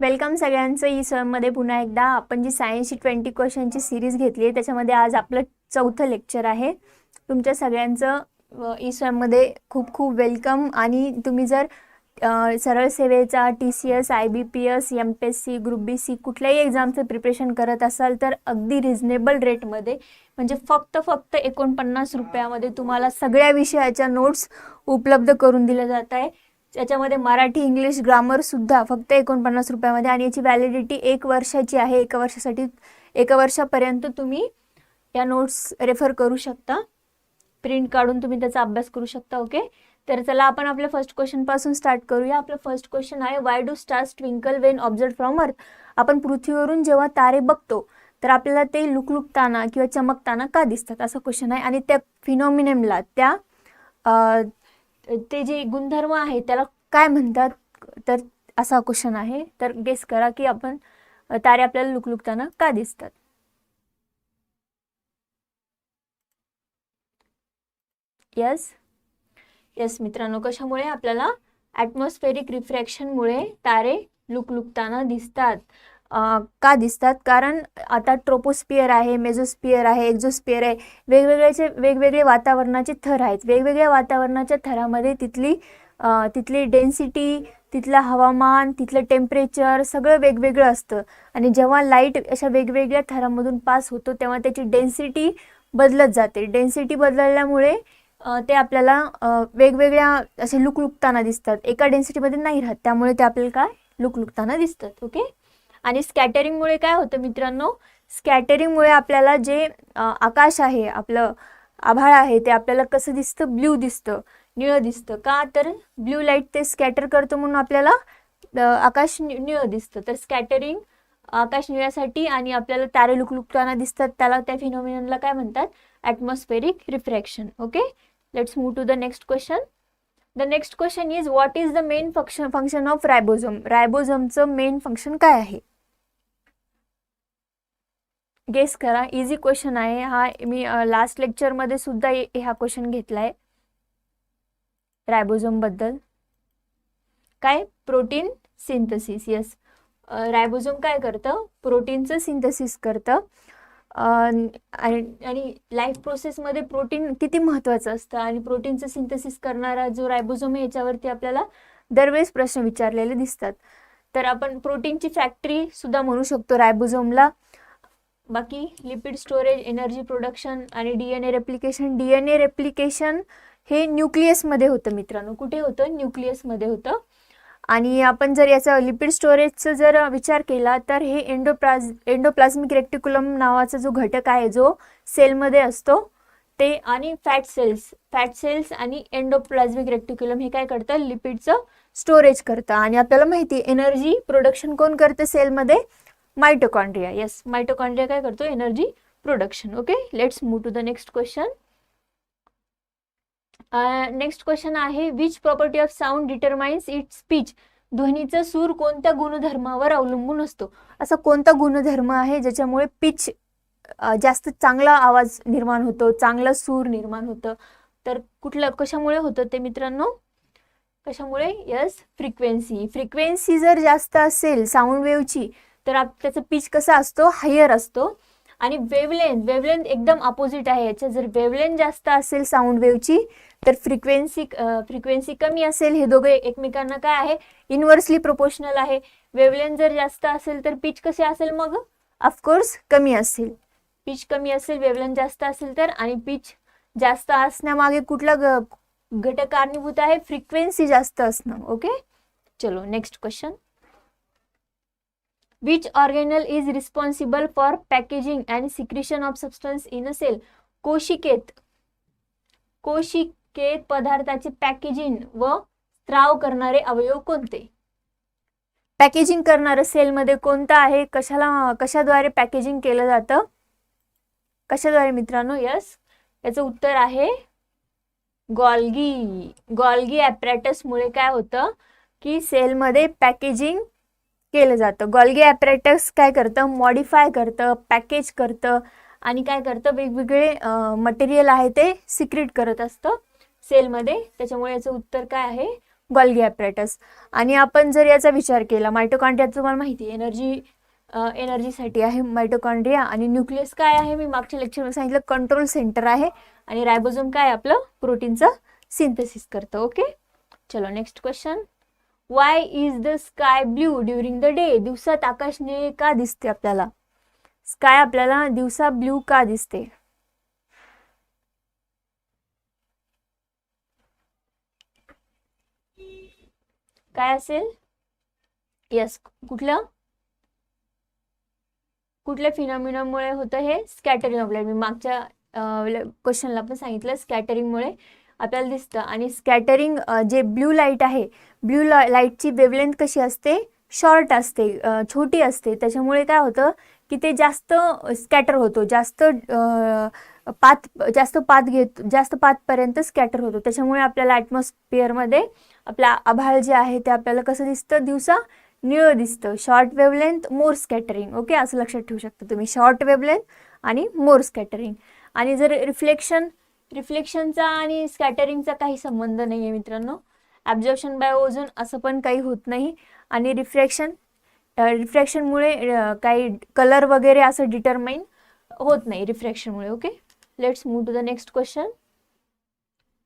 Welcome सगळ्यांचं. E समध्ये पुन्हा एकदा आपण जी सायन्सची ट्वेंटी क्वेश्चनची सिरीज घेतली आहे त्याच्यामध्ये आज आपलं चौथं लेक्चर आहे. तुमच्या सगळ्यांचं ई मध्ये खूप खूप वेलकम आणि तुम्ही जर सरळ सेवेचा T C S I B P S M P S C group B C कुठल्याही एक्झामचं प्रिपरेशन करत असाल तर अगदी रिझनेबल रेटमध्ये म्हणजे फक्त फक्त एकोणपन्नास रुपयामध्ये तुम्हाला सगळ्या विषयाच्या नोट्स उपलब्ध करून दिल्या जात आहे. त्याच्यामध्ये मराठी इंग्लिश ग्रामरसुद्धा फक्त एकोणपन्नास रुपयामध्ये आणि याची व्हॅलिडिटी एक वर्षाची आहे. एका वर्षासाठी एका वर्षापर्यंत तुम्ही या नोट्स रेफर करू शकता. प्रिंट काढून तुम्ही त्याचा अभ्यास करू शकता ओके तर चला आपण आपल्या फर्स्ट क्वेश्चनपासून स्टार्ट करूया. आपलं फर्स्ट क्वेश्चन आहे why do stars twinkle when observe from earth आपण पृथ्वीवरून जेव्हा तारे बघतो तर आपल्याला ते लुकलुकताना किंवा चमकताना का दिसतात? असा क्वेश्चन आहे. आणि त्या फिनॉमिनेमला त्या ते जे गुणधर्म आहे त्याला काय म्हणतात? तर असा क्वेश्चन आहे. तर गेस करा की आपण तारे आपल्याला लुकलुकताना का दिसतात? यस यस मित्रांनो कशामुळे? आपल्याला ॲटमॉस्फेरिक रिफ्रॅक्शनमुळे तारे लुकलुकताना दिसतात. का दिसतात? कारण आता ट्रोपोस्पियर आहे मेझोस्पियर आहे एक्झोस्पियर आहे. वेगवेगळ्याचे वेगवेगळे वातावरणाचे थर आहेत. वेगवेगळ्या वातावरणाच्या थरामध्ये तिथली तिथली डेन्सिटी तिथलं हवामान तिथलं टेम्परेचर सगळं वेगवेगळं असतं. आणि जेव्हा लाइट अशा वेगवेगळ्या थरामधून पास होतो तेव्हा त्याची डेन्सिटी बदलत जाते. डेन्सिटी बदलल्यामुळे ते आपल्याला वेगवेगळ्या असे लुकलुकताना दिसतात. एका डेन्सिटीमध्ये नाही राहत. त्यामुळे ते आपल्याला काय? लुकलुकताना दिसतात. ओके आणि स्कॅटरिंगमुळे काय होतं मित्रांनो? स्कॅटरिंगमुळे आपल्याला जे आकाश आहे आपलं आभाळ आहे ते आपल्याला कसं दिसतं? ब्ल्यू दिसतं निळं दिसतं. का तर ब्ल्यू लाइट ते स्कॅटर करतो म्हणून आपल्याला आकाश नि- निळं दिसतं. तर स्कॅटरिंग आकाश निळ्यासाठी आणि आपल्याला तारे लुकलुकताना दिसतात त्याला त्या फिनोमिनला काय म्हणतात? Atmospheric refraction okay let's move to the next question the next question is what is the main function function of ribosome रायबोझोमचं main function काय आहे? गेस करा. इझी क्वेश्चन आहे. हा मी लास्ट लेक्चरमध्ये सुद्धा हा क्वेश्चन घेतला आहे रायबोझोमबद्दल काय? प्रोटीन सिंथसिस यस रायबोझोम काय करतं? प्रोटीनचं सिंथसिस करतं. आणि आणि लाईफ प्रोसेसमध्ये प्रोटीन किती महत्त्वाचं असतं? आणि प्रोटीनचं सिंथेसिस करणारा जो रायबोझोम आहे याच्यावरती आपल्याला दरवेळेस प्रश्न विचारलेले दिसतात. तर आपण प्रोटीनची फॅक्टरी सुद्धा म्हणू शकतो रायबोझोमला बाकी लिपिड स्टोरेज एनर्जी प्रोडक्शन आणि D N A replication D N A replication हे न्यूक्लियसमध्ये होतं मित्रांनो. कुठे होतं? न्यूक्लियसमध्ये होतं. आणि आपण जर याचा लिपिड स्टोरेजचा जर विचार केला तर हे एंडोप्लाज एंडोप्लाझमिक रेक्टिकुलम नावाचा जो घटक आहे जो सेलमध्ये असतो ते आणि फॅट सेल्स फॅट सेल्स आणि एंडोप्लाझमिक रेक्टिक्युलम हे काय करतं? लिपिडचं स्टोरेज करतं. आणि आपल्याला माहिती आहे एनर्जी प्रोडक्शन कोण करतं सेलमध्ये मायटोकॉन्ड्रिया येस मायटोकॉन्ड्रिया काय करतो? Energy production okay let's move to the next question next question आहे which property of sound determines it speech ध्वनीचा सूर कोणत्या गुणधर्मावर अवलंबून असतो? असा कोणता गुणधर्म आहे ज्याच्यामुळे पिच जास्त चांगला आवाज निर्माण होतो चांगला सूर निर्माण होतं? तर कुठलं कशामुळे होतं ते मित्रांनो? कशामुळे? यस फ्रिक्वेन्सी फ्रिक्वेन्सी जर जास्त असेल साऊंड वेव्हची तर त्याचा पिच कसा असतो? हायर असतो. आणि वेवलेंथ वेवलेंथ एकदम अपोजिट आहे याच्या जर वेवलेंथ जास्त असेल साऊंड वेवची तर फ्रिक्वेन्सी फ्रिक्वेन्सी कमी असेल. हे दोघे एकमेकांना काय आहे? इन्व्हर्सली प्रोपोर्शनल आहे. वेवलेंथ जर जास्त असेल तर पिच कशी असेल मग? ऑफकोर्स कमी असेल. पिच कमी असेल वेवलेंथ जास्त असेल तर. आणि पिच जास्त असण्यामागे कुठला घटक कारणीभूत आहे? फ्रिक्वेन्सी जास्त असणं. ओके चलो next question which organelle is responsible for packaging and secretion of substance in a cell कोशिकेत. कोशिकेत पदार्थाचे पॅकेजिंग व स्त्राव करणारे अवयव कोणते? पॅकेजिंग करणारं सेलमध्ये कोणतं आहे? कशाला कशाद्वारे पॅकेजिंग केलं जातं? कशाद्वारे मित्रांनो? यस याचं उत्तर आहे गॉल्गी गॉल्गी ॲपरॅटसमुळे काय होतं? की सेलमध्ये पॅकेजिंग केलं जातं. गॉल्गी ॲपरेटस काय करतं? मॉडिफाय करतं पॅकेज करतं आणि काय करतं? वेगवेगळे मटेरियल आहे ते सिक्रेट करत असतं सेलमध्ये त्याच्यामुळे याचं उत्तर काय आहे? गॉल्गी ॲपरेटस आणि आपण जर याचा विचार केला मायटोकॉन्ड्रिया तुम्हाला माहिती आहे एनर्जी एनर्जीसाठी आहे मायटोकॉन्ड्रिया आणि न्यूक्लियस काय आहे? मी मागच्या लेक्चरमध्ये सांगितलं कंट्रोल सेंटर आहे. आणि रायबोझोम काय आपलं? प्रोटीनचं सिंथेसिस करतं. ओके चलो next question why is the sky blue during the day दिवसात आकाश निळे का दिसते आपल्याला? स्काय आपल्याला दिवसा ब्ल्यू का दिसते? काय असेल? यस कुठलं? कुठल्या फिनॉमिनामुळे होतं हे? स्कॅटरिंग ऑफ लाइट मी मागच्या क्वेश्चनला पण सांगितलं स्कॅटरिंगमुळे आपल्याला दिसतं. आणि स्कॅटरिंग जे ब्ल्यू लाइट आहे ब्ल्यू ला लाईटची वेवलेंथ कशी असते? शॉर्ट असते छोटी असते. त्याच्यामुळे काय होतं की ते जास्त स्कॅटर होतो. जास्त पात जास्त पात घेत जास्त पातपर्यंत स्कॅटर होतो. त्याच्यामुळे आपल्याला ॲटमॉस्फिअरमध्ये आपला आभाळ जे आहे ते आपल्याला कसं दिसतं? दिवसा निळं दिसतं. Short wavelength more scattering okay असं लक्षात ठेवू शकता तुम्ही. शॉर्ट वेवलेंथ आणि मोर स्कॅटरिंग आणि जर रिफ्लेक्शन रिफ्लेक्शनचा आणि स्कॅटरिंगचा काही संबंध नाही आहे मित्रांनो. ॲब्झॉर्प्शन बाय ओझोन असं पण काही होत नाही. आणि रिफ्रॅक्शन रिफ्रॅक्शनमुळे काही कलर वगैरे असं डिटरमाइन होत नाही रिफ्रॅक्शनमुळे okay let's move to the next question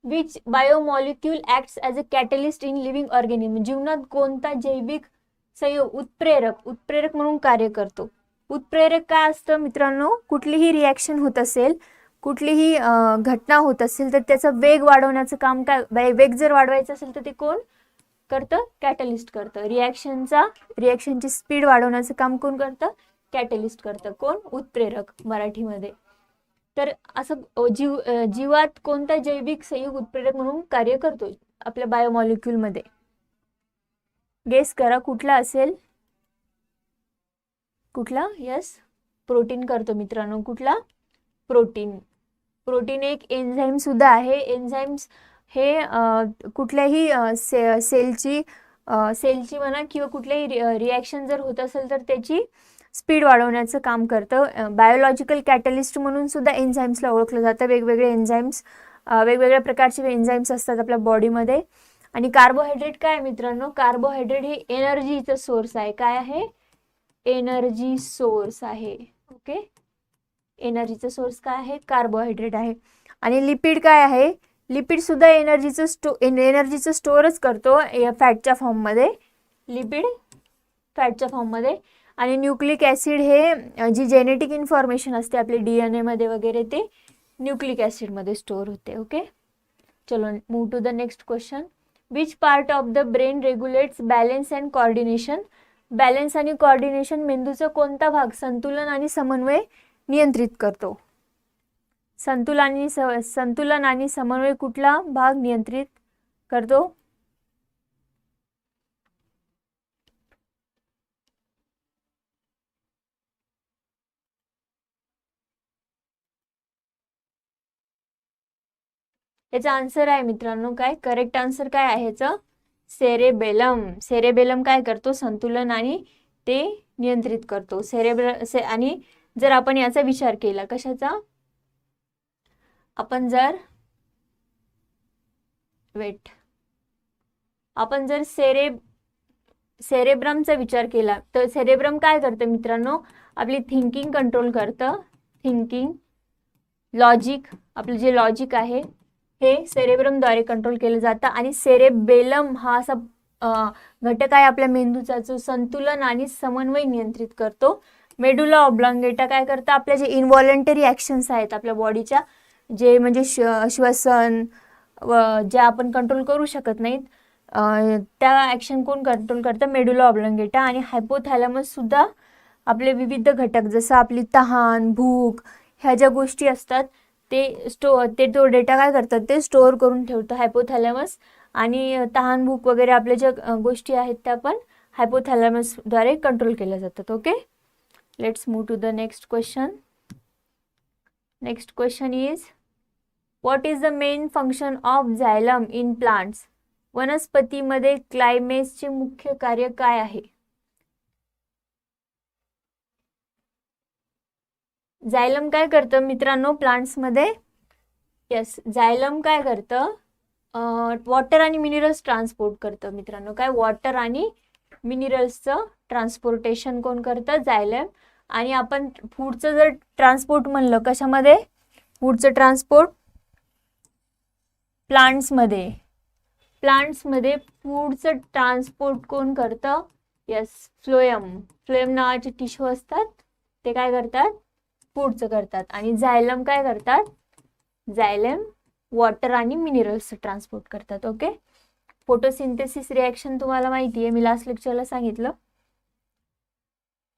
which biomolecule acts as a catalyst in living organism जीवनात कोणता जैविक संयोग? उत्प्रेरक. उत्प्रेरक म्हणून कार्य करतो. उत्प्रेरक काय असतं मित्रांनो? कुठलीही रिॲक्शन होत असेल कुठलीही घटना होत असेल तर त्याचा वेग वाढवण्याचं काम काय वेग जर वाढवायचं असेल तर ते कोण करतं? कॅटलिस्ट करतं. रिॲक्शनचा रिॲक्शनची स्पीड वाढवण्याचं काम कोण करतं? कॅटलिस्ट करतं. कोण? उत्प्रेरक मराठीमध्ये. तर असं जीव जीवात कोणता जैविक संयुग उत्प्रेरक म्हणून कार्य करतो आपल्या बायोमॉलिक्यूलमध्ये? गेस करा कुठला असेल? कुठला? यस प्रोटीन करतो मित्रांनो. कुठला? प्रोटीन प्रोटीन एक एन्झाईमसुद्धा आहे. एन्झाईम्स हे कुठल्याही से सेलची सेलची म्हणा किंवा कुठल्याही रिॲक्शन जर होत असेल तर त्याची स्पीड वाढवण्याचं काम करतं. बायोलॉजिकल कॅटलिस्ट म्हणून सुद्धा एन्झाईम्सला ओळखलं जातं. वेगवेगळे एन्झाईम्स वेगवेगळ्या प्रकारचे एन्झाईम्स असतात आपल्या बॉडीमध्ये आणि कार्बोहायड्रेट काय मित्रांनो? कार्बोहायड्रेट हे एनर्जीचं सोर्स आहे. काय आहे? एनर्जी सोर्स आहे. ओके एनर्जीचं सोर्स काय आहे कार्बोहायड्रेट आहे. आणि लिपिड काय आहे? लिपिड सुद्धा एनर्जीचं स्टो एनर्जीचं स्टोअरच करतो फॅटच्या फॉर्ममध्ये लिपिड फॅटच्या फॉर्ममध्ये आणि न्यूक्लिक ॲसिड हे जी जेनेटिक इन्फॉर्मेशन असते आपले डी एन एमध्ये वगैरे ते न्यूक्लिक ॲसिडमध्ये स्टोअर होते ओके चलो move to the next question which part of the brain regulates balance and coordination balance आणि कॉर्डिनेशन मेंदूचा कोणता भाग? संतुलन आणि समन्वय? नियंत्रित करतो. संतुलन आणि संतुलन आणि समन्वय कुठला भाग नियंत्रित करतो? याचा आन्सर आहे मित्रांनो काय? करेक्ट आन्सर काय आहे याचं? सेरेबेलम सेरेबेलम काय करतो? संतुलन आणि ते नियंत्रित करतो. सेरेबेल से आणि जर आपण याचा विचार केला कशाचा? आपण जर वेट आपण जर सेरे सेरेब्रमचा विचार केला तर सेरेब्रम काय करतं मित्रांनो? आपली थिंकिंग कंट्रोल करतं. थिंकिंग लॉजिक आपलं जे लॉजिक आहे हे सेरेब्रमद्वारे कंट्रोल केलं जातं. आणि सेरेबेलम हा असा घटक आहे आपल्या मेंदूचा जो संतुलन आणि समन्वय नियंत्रित करतो. मेडुला ऑब्लांगेटा काय करतं? आपल्या जे इनव्हॉलंटरी ॲक्शन्स आहेत आपल्या बॉडीच्या जे म्हणजे श श्वसन व ज्या आपण कंट्रोल करू शकत नाहीत त्या ॲक्शन कोण कंट्रोल करतं? मेडुला ऑब्लांगेटा आणि हायपोथॅलमससुद्धा आपले विविध घटक जसं आपली तहान भूक ह्या ज्या गोष्टी असतात ते स्टो ते तो डेटा काय करतात? ते स्टोअर करून ठेवतं हायपोथॅलॅमस आणि तहान भूक वगैरे आपल्या ज्या गोष्टी आहेत त्या पण हायपोथॅलॅमसद्वारे कंट्रोल केल्या जातात okay let's move to the next question next question is what is the main function of xylem in plants वनस्पतीमध्ये क्लायमेसचे मुख्य कार्य काय आहे? जायलम काय करतं मित्रांनो प्लांट्समध्ये येस जायलम काय करतं? वॉटर आणि मिनरल्स ट्रान्सपोर्ट करतं मित्रांनो. काय? वॉटर आणि मिनरल्सचं ट्रान्सपोर्टेशन कोण करतं? जायलम. आणि आपण फूडचं जर ट्रान्सपोर्ट म्हणलं कशामध्ये? फूडचं ट्रान्सपोर्ट प्लांट्समध्ये प्लांट्समध्ये फूडचं ट्रान्सपोर्ट कोण करतं? यस फ्लोयम फ्लोयम नावाचे टिश्यू असतात. ते काय करतात? फूडचं करतात. आणि झायलम काय करतात? झायलम वॉटर आणि मिनरल्सचं ट्रान्सपोर्ट करतात. ओके फोटोसिंथेसिस रिॲक्शन तुम्हाला माहिती आहे मी लास्ट लेक्चरला सांगितलं.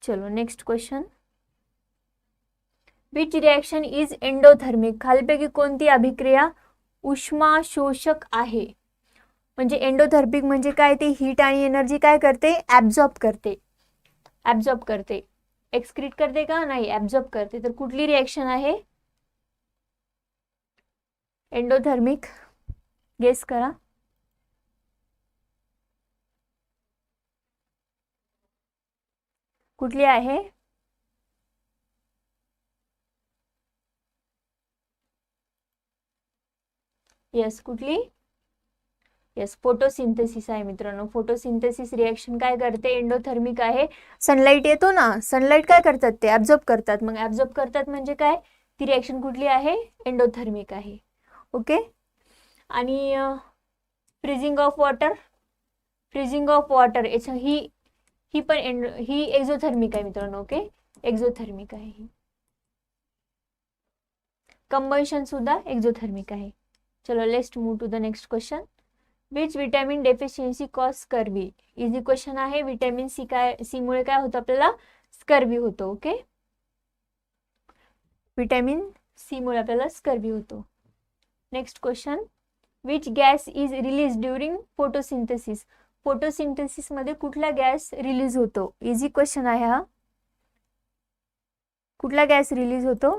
चलो next question which reaction is endothermic खालपैकी कोणती अभिक्रिया उष्मा शोषक आहे? म्हणजे एंडोथर्मिक म्हणजे काय? ते हीट आणि एनर्जी काय करते? ॲब्झॉर्ब करते. ॲब्झॉर्ब करते. एक्सक्रीट करते का? नाही ॲब्झॉर्ब करते. तर कुठली रिॲक्शन आहे? एंडोथर्मिक गेस करा. कुठली आहे? येस कुठली? येस फोटोसिंथेसिस आहे मित्रांनो. फोटोसिंथेसिस रिॲक्शन काय करते? एंडोथर्मिक आहे. सनलाईट येतो ना? सनलाईट काय करतात ते? ॲब्झॉर्ब करतात. मग ॲब्झॉर्ब करतात म्हणजे काय? ती रिॲक्शन कुठली आहे? एंडोथर्मिक आहे. ओके आणि freezing of water freezing of water याच्या ही ही पण एंड ही एक्झोथर्मिक आहे मित्रांनो ओके एक्झोथर्मिक आहे ही. कंबन्शन सुद्धा एक्झोथर्मिक आहे. चलो लेस्ट move to the next question which vitamin deficiency cause scurvy easy question आहे विटॅमिन सी काय सी मुळे काय होतं आपल्याला? स्कर्वी होतो ओके विटॅमिन सी मुळे आपल्याला स्कर्वी होतो. Next question which gas is release during photosynthesis फोटोसिंथेसिसमध्ये कुठला गॅस रिलीज होतो? इझी क्वेश्चन आहे हा. कुठला गॅस रिलीज होतो?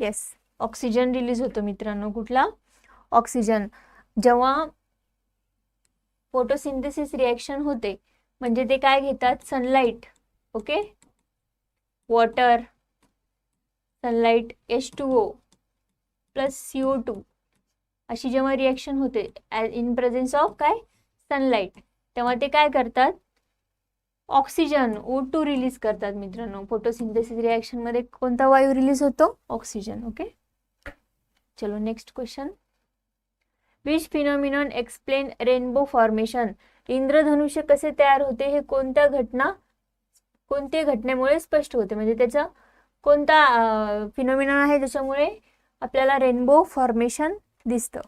येस ऑक्सिजन रिलीज होतो मित्रांनो कुठला? ऑक्सिजन जेव्हा फोटोसिंथेसिस रिॲक्शन होते म्हणजे ते काय घेतात? Sunlight okay water sunlight H two O plus CO O two अशी जेव्हा रिॲक्शन होते इन प्रेझेन्स ऑफ काय? सनलाईट तेव्हा ते काय करतात? ऑक्सिजन ओ टू रिलीज करतात मित्रांनो. फोटोसिंथेसिस रिॲक्शनमध्ये कोणता वायू रिलीज होतो? ऑक्सिजन ओके चलो next question which phenomenon explain rainbow formation इंद्रधनुष्य कसे तयार होते? हे कोणत्या घटना कोणत्या घटनेमुळे स्पष्ट होते? म्हणजे त्याचा कोणता फिनॉमिनॉन आहे ज्याच्यामुळे आपल्याला रेनबो फॉर्मेशन दिसतं.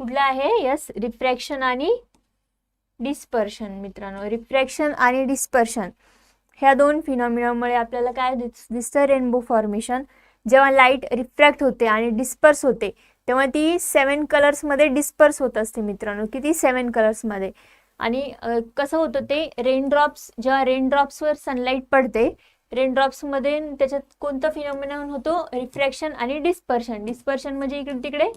कुठला आहे? यस रिफ्रॅक्शन आणि डिस्पर्शन मित्रांनो. रिफ्रॅक्शन आणि डिस्पर्शन ह्या दोन फिनॉमिनामुळे आपल्याला काय दिसतं? रेनबो फॉर्मेशन जेव्हा लाइट रिफ्रॅक्ट होते आणि डिस्पर्स होते तेव्हा ती सेवन कलर्समध्ये डिस्पर्स होत असते मित्रांनो. किती सेवन कलर्समध्ये आणि कसं होतं ते रेनड्रॉप्स जेव्हा रेनड्रॉप्सवर सनलाईट पडते रेनड्रॉप्समध्ये त्याच्यात कोणतं फिनॉमिनॉन होतो? रिफ्रॅक्शन आणि डिस्पर्शन डिस्पर्शन म्हणजे इकडे तिकडे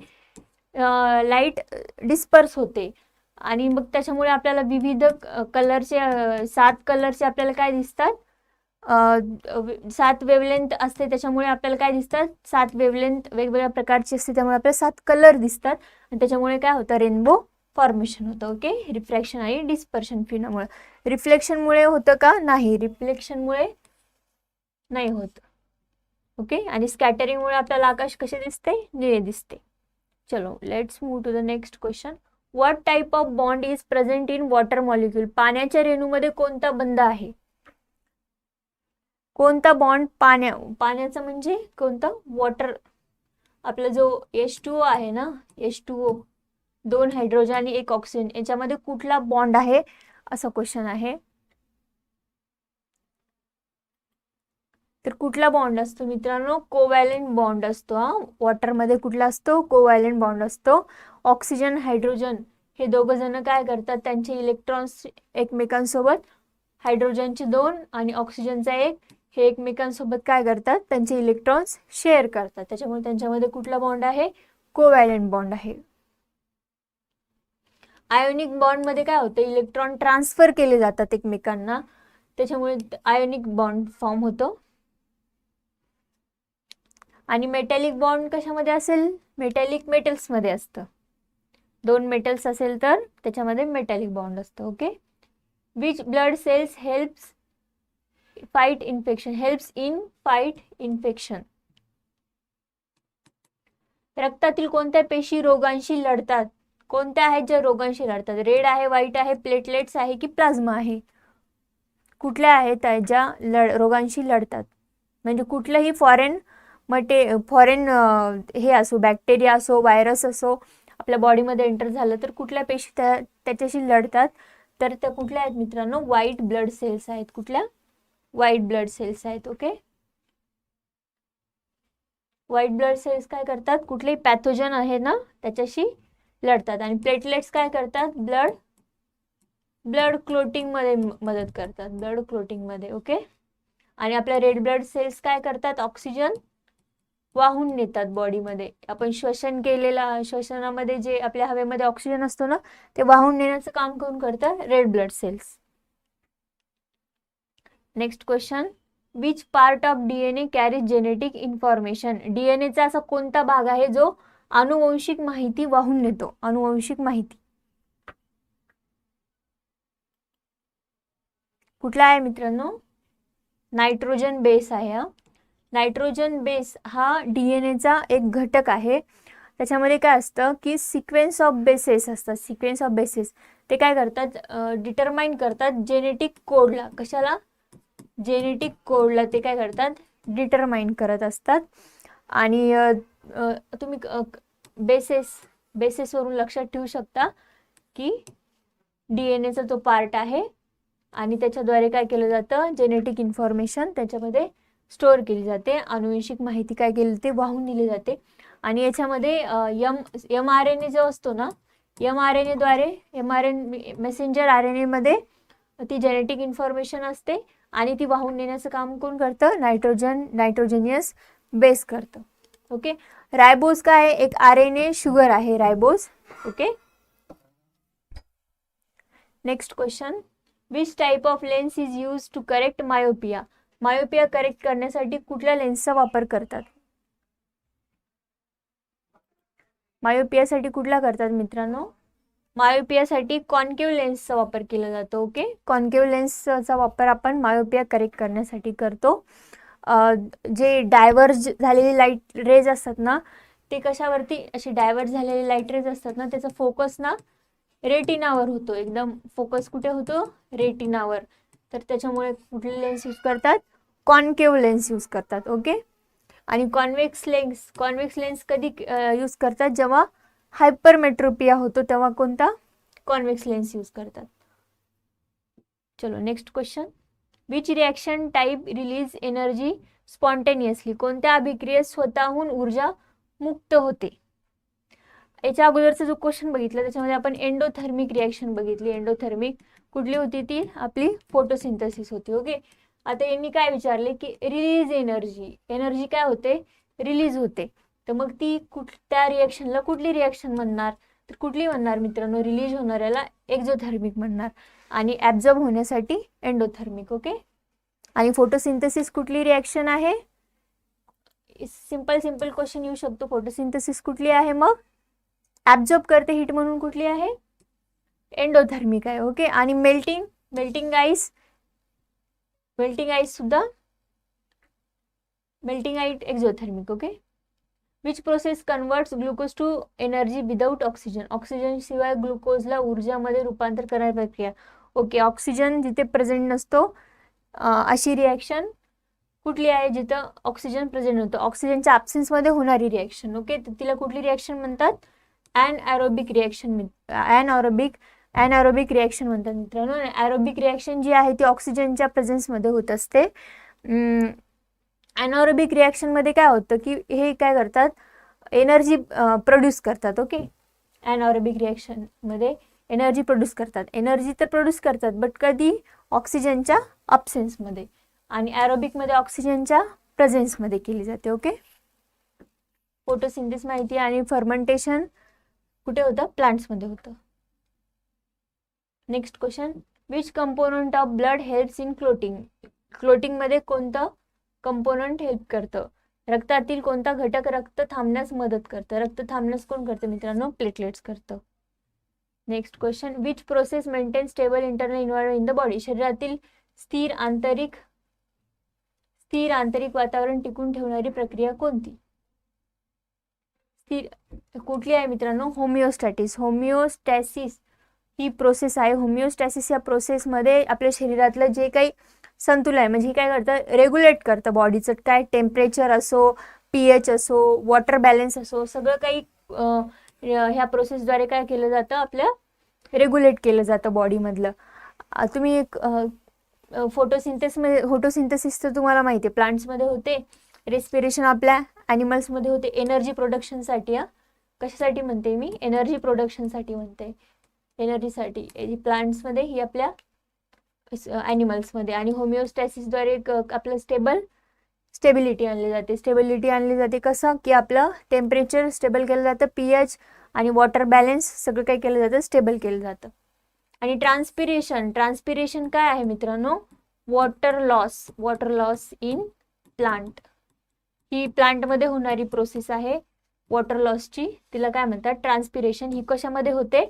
लाइट डिस्पर्स होते. आणि मग त्याच्यामुळे आपल्याला विविध कलरचे सात कलरचे आपल्याला काय दिसतात? सात वेवलेंथ असते त्याच्यामुळे आपल्याला काय दिसतात? सात वेवलेंथ वेगवेगळ्या प्रकारची असते त्यामुळे आपल्याला सात कलर दिसतात. आणि त्याच्यामुळे काय होतं? रेनबो फॉर्मेशन होतं ओके रिफ्रॅक्शन आणि डिस्पर्शन फिनामुळे. रिफ्लेक्शनमुळे होतं का? नाही. रिफ्लेक्शनमुळे नाही होत. ओके आणि स्कॅटरिंगमुळे आपल्याला आकाश कसे दिसते? निळे दिसते. चलो let's move to the next question what type of bond is present in water molecule पाण्याच्या रेणूमध्ये कोणता बंध आहे? कोणता बॉन्ड पाण्या पाण्याचा म्हणजे कोणता? वॉटर आपला जो एच टू ओ आहे ना? एच टू ओ दोन हायड्रोजन आणि एक ऑक्सिजन याच्यामध्ये कुठला बॉन्ड आहे? असा क्वेश्चन आहे. तर कुठला बॉन्ड असतो मित्रांनो? कोवॅलेंट बॉन्ड असतो हा. वॉटरमध्ये कुठला असतो? कोवॅलेंट बॉन्ड असतो. ऑक्सिजन हायड्रोजन हे दोघं जण काय करतात? त्यांचे इलेक्ट्रॉन्स एकमेकांसोबत हायड्रोजनचे दोन आणि ऑक्सिजनचा एक हे एकमेकांसोबत काय करतात? त्यांचे इलेक्ट्रॉन्स शेअर करतात. त्याच्यामुळे त्यांच्यामध्ये कुठला बॉन्ड आहे? कोवॅलेंट बॉन्ड आहे. आयोनिक बॉन्डमध्ये काय होतं इलेक्ट्रॉन ट्रान्सफर केले जातात एकमेकांना त्याच्यामुळे आयोनिक बॉन्ड फॉर्म होतो. आणि मेटॅलिक बॉन्ड कशामध्ये असेल? मेटॅलिक मेटल्समध्ये असतं. दोन मेटल्स असेल तर त्याच्यामध्ये मेटॅलिक बॉन्ड असतं okay? Which blood cells helps fight infection helps in fight infection रक्तातील कोणत्या पेशी रोगांशी लढतात? कोणत्या आहेत ज्या रोगांशी लढतात? रेड आहे व्हाईट आहे प्लेटलेट्स आहे की प्लाझ्मा आहे? कुठल्या आहेत ज्या लढ रोगांशी लढतात? म्हणजे कुठलंही फॉरेन मटे फॉरेन हे असो बॅक्टेरिया असो व्हायरस असो आपल्या बॉडीमध्ये एंटर झालं तर कुठल्या पेशी त्या त्याच्याशी लढतात? तर त्या कुठल्या आहेत मित्रांनो? व्हाईट ब्लड सेल्स आहेत. कुठल्या? व्हाईट ब्लड सेल्स आहेत ओके? व्हाईट ब्लड सेल्स काय करतात? कुठलेही पॅथोजन आहे ना त्याच्याशी लढतात. आणि प्लेटलेट्स काय करतात? ब्लड ब्लड क्लोटिंगमध्ये मदत करतात. ब्लड क्लोटिंगमध्ये ओके आणि आपल्या रेड ब्लड सेल्स काय करतात? ऑक्सिजन वाहून नेतात बॉडीमध्ये आपण श्वसन केलेला श्वसनामध्ये जे आपल्या हवेमध्ये ऑक्सिजन असतो ना ते वाहून नेण्याचं काम करून करतात red blood cells next question which part of DNA carries genetic information डीएनएचा असा कोणता भाग आहे जो अनुवंशिक माहिती वाहून नेतो. अनुवंशिक माहिती. कुठला आहे मित्रांनो? नायट्रोजन बेस आहे हा. नायट्रोजन बेस हा डी एन एचा एक घटक आहे. त्याच्यामध्ये काय असतं की सिक्वेन्स ऑफ बेसेस असतात. सिक्वेन्स ऑफ बेसेस ते काय करतात? डिटरमाइन करतात जेनेटिक कोडला कशाला? जेनेटिक कोडला ते काय करतात? डिटरमाइन करत असतात. आणि तुम्ही बेसेस बेसेसवरून लक्षात ठेवू शकता की डी एन एचा जो पार्ट आहे आणि त्याच्याद्वारे काय केलं जातं? जेनेटिक इन्फॉर्मेशन त्याच्यामध्ये स्टोअर केली जाते. अनुवंशिक माहिती काय केली ते वाहून दिली जाते. आणि याच्यामध्ये यम एम आर एन ए जो असतो ना M R N एद्वारे M R N messenger R N एमध्ये ती जेनेटिक इन्फॉर्मेशन असते आणि ती वाहून नेण्याचं काम कोण करतं? नायट्रोजन नायट्रोजेनियस बेस करतं. ओके? रायबोज काय? एक आर एन ए शुगर आहे ribose okay? Next question which type of lens is use to correct myopia myopia correct करण्यासाठी कुठल्या लेन्सचा वापर करतात? मायोपियासाठी कुठला करतात मित्रांनो? मायोपियासाठी कॉन्केव्ह लेन्सचा वापर केला जातो ओके? कॉन्केव्ह लेन्सचा वापर आपण मायोपिया करेक्ट करण्यासाठी करतो. जे डायव्हर्ज झालेली लाइट रेज असतात ना ते कशावरती असे डायव्हर्ज झालेले लाइट रेज असतात ना त्याचा फोकस ना रेटिनावर होतो. एकदम फोकस कुठे होतो? रेटिनावर तर त्याच्यामुळे कुठले लेन्स यूज करतात? कॉन्केव्ह लेन्स यूज करतात ओके आणि कॉन्वेक्स लेन्स कॉन्वेक्स लेन्स कधी यूज करतात? जेव्हा हायपरमेट्रोपिया होतो तेव्हा कोणता? कॉन्वेक्स लेन्स यूज करतात. चलो next question which reaction type release energy spontaneously कोणत्या अभिक्रियेत स्वतःहून ऊर्जा मुक्त होते? याच्या अगोदरचा जो क्वेश्चन बघितला त्याच्यामध्ये आपण एंडोथर्मिक रिॲक्शन बघितली. एंडोथर्मिक कुठली होती ती? आपली फोटोसिंथसिस होती. ओके आता यांनी काय विचारले की रिलीज एनर्जी एनर्जी काय होते? रिलीज होते. तर मग ती कुठ त्या रिॲक्शनला कुठली रिॲक्शन म्हणणार? तर कुठली म्हणणार मित्रांनो? रिलीज होणाऱ्याला एक्झोथर्मिक म्हणणार. आणि ॲब्झॉर्ब होण्यासाठी एंडोथर्मिक ओके आणि फोटोसिंथेसिस कुठली रिॲक्शन आहे? सिंपल सिंपल क्वेश्चन येऊ शकतो. फोटोसिंथेसिस कुठली आहे मग? ॲब्झॉर्ब करते हिट म्हणून कुठली आहे? एंडोथर्मिक आहे ओके आणि melting melting ice melting ice सुद्धा melting ice exothermic okay which process converts glucose to energy without oxygen oxygen शिवाय ग्लुकोजला ऊर्जामध्ये रूपांतर करण्याची प्रक्रिया. ओके ऑक्सिजन जिथे प्रेझेंट नसतो अशी रिॲक्शन कुठली आहे जिथं ऑक्सिजन प्रेझेंट होतं ऑक्सिजनच्या ॲब्सेन्समध्ये होणारी रिॲक्शन ओके तर तिला कुठली रिॲक्शन म्हणतात? Anaerobic reaction anaerobic anaerobic reaction म्हणतात मित्रांनो. ॲरोबिक रिॲक्शन जी आहे ती ऑक्सिजनच्या प्रेझेन्समध्ये होत असते. अॅनॉरोबिक रिॲक्शनमध्ये काय होतं की हे काय करतात? एनर्जी प्रोड्यूस करतात ओके ॲनॉरोबिक रिॲक्शनमध्ये एनर्जी प्रोड्यूस करतात. एनर्जी तर प्रोड्यूस करतात बट कधी? ऑक्सिजनच्या अब्सेन्समध्ये आणि ॲरोबिकमध्ये ऑक्सिजनच्या प्रेझेन्समध्ये केली जाते ओके फोटोसिंथेस माहिती आणि फर्मेंटेशन कुठे होतं? प्लांट्समध्ये होतं. Next question which component of blood helps in clotting क्लोटिंगमध्ये कोणतं कंपोनंट हेल्प करतं? रक्तातील कोणता घटक रक्त थांबण्यास मदत करतं? रक्त थांबण्यास कोण करतं मित्रांनो? प्लेटलेट्स करतं. Next question which process maintain stable internal environment in the body शरीरातील स्थिर आंतरिक स्थिर आंतरिक वातावरण टिकून ठेवणारी प्रक्रिया कोणती? स्थिर कुठली आहे मित्रांनो? होमिओस्टॅटिस होमिओस्टॅसिस ही प्रोसेस आहे. होमिओस्टॅसिस या प्रोसेसमध्ये आपल्या शरीरातलं जे काही संतुलन आहे म्हणजे काय करतं? रेग्युलेट करतं बॉडीचं काय टेम्परेचर असो पी एच असो वॉटर बॅलन्स असो सगळं काही ह्या प्रोसेसद्वारे काय केलं जातं? आपलं रेग्युलेट केलं जातं बॉडीमधलं तुम्ही एक फोटोसिंथेसमध्ये फोटोसिंथेसिस तर तुम्हाला माहिती आहे प्लांट्समध्ये होते रेस्पिरेशन आपल्या ॲनिमल्समध्ये होते एनर्जी प्रोडक्शनसाठी हां. कशासाठी म्हणते मी? एनर्जी प्रोडक्शनसाठी म्हणते. एनर्जीसाठी प्लांट्समध्ये ही आपल्या ॲनिमल्समध्ये आणि होमिओस्टॅसिसद्वारे एक आपलं स्टेबल स्टेबिलिटी आणली जाते. स्टेबिलिटी आणली जाते कसं? की आपलं टेम्परेचर स्टेबल केलं जातं पी एच आणि वॉटर बॅलन्स सगळं काही केलं जातं स्टेबल केलं जातं. आणि ट्रान्सपिरेशन ट्रान्सपिरेशन काय आहे मित्रांनो? Water loss water loss in plant ही प्लांटमध्ये होणारी प्रोसेस आहे. वॉटर लॉसची तिला काय म्हणतात? ट्रान्सपिरेशन ही कशामध्ये होते?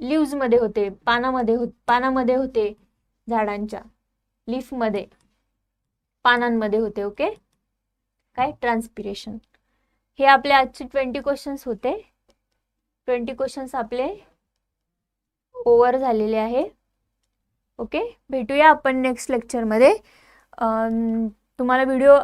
लिव्जमध्ये होते पानामध्ये हो पानामध्ये होते झाडांच्या लीफमध्ये पानांमध्ये होते ओके काय? ट्रान्सपिरेशन हे आपले आजचे ट्वेंटी क्वेश्चन्स होते. ट्वेंटी क्वेश्चन्स आपले ओवर झालेले आहे. ओके भेटूया आपण नेक्स्ट लेक्चरमध्ये तुम्हाला व्हिडिओ